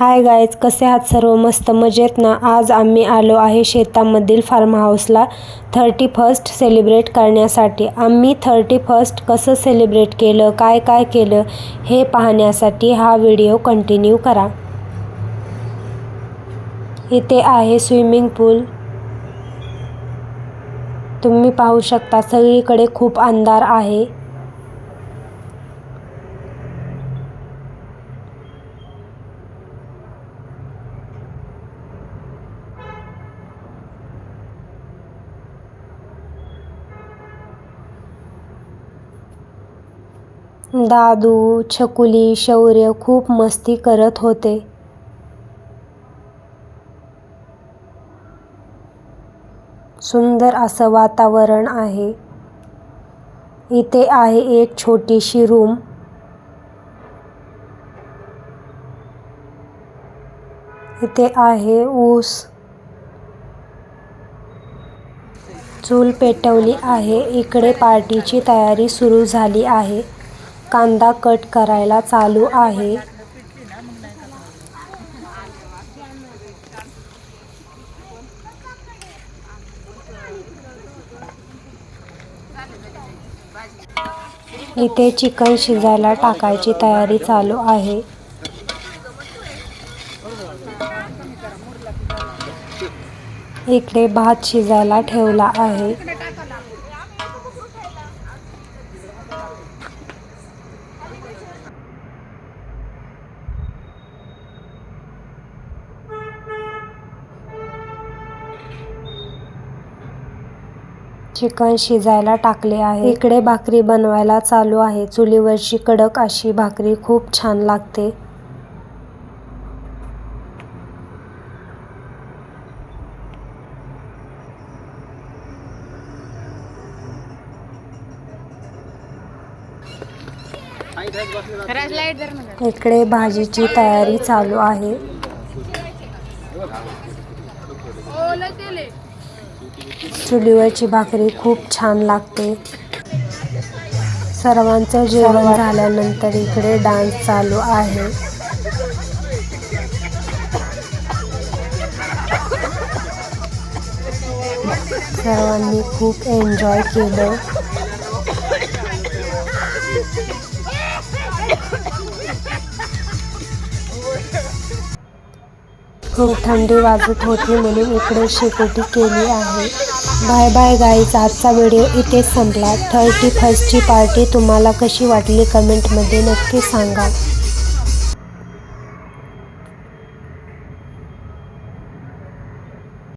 Hi guys कसे आहात सर्व? मस्त मजेत ना? आज आम्ही आलो आहे शेतामधील फार्म हाऊसला थर्टी फर्स्ट सेलिब्रेट करण्यासाठी. आम्ही थर्टी फर्स्ट कसं सेलिब्रेट केलं काय काय केलं हे पाहण्यासाठी हा व्हिडिओ कंटिन्यू करा. इथे आहे स्विमिंग पूल तुम्ही पाहू शकता सगळीकडे खूप अंधार आहे. दादू छकुली शौर्य खूप मस्ती करत होते. सुंदर असं वातावरण आहे. इथे आहे एक छोटीशी रूम. इथे आहे ऊस. चूल पेटवली आहे. इकडे पार्टीची तयारी सुरू झाली आहे. कांदा कट करायला चालू आहे. इथे चिकन शिजायला टाकायची तयारी चालू आहे. इकडे भात शिजायला ठेवला आहे. चिकन शिजायला टाकले आहे. इकडे भाकरी बनवायला चालू आहे. चुलीवरची कडक अशी भाकरी खूप छान लागते. इकडे भाजीची तयारी चालू आहे. आहे. चुलीवरची भाकरी खूप छान लागते. सर्वांचं जेवण झाल्यानंतर इकडे डान्स चालू आहे. सर्वांनी खूप एन्जॉय केलं. खूप थंडी वाजत होती म्हणून इकडे शेकोटी केली आहे. बाय बाय गाईज आजचा व्हिडिओ इथेच संपला. थर्टी फर्स्टची पार्टी तुम्हाला कशी वाटली कमेंटमध्ये नक्की सांगा.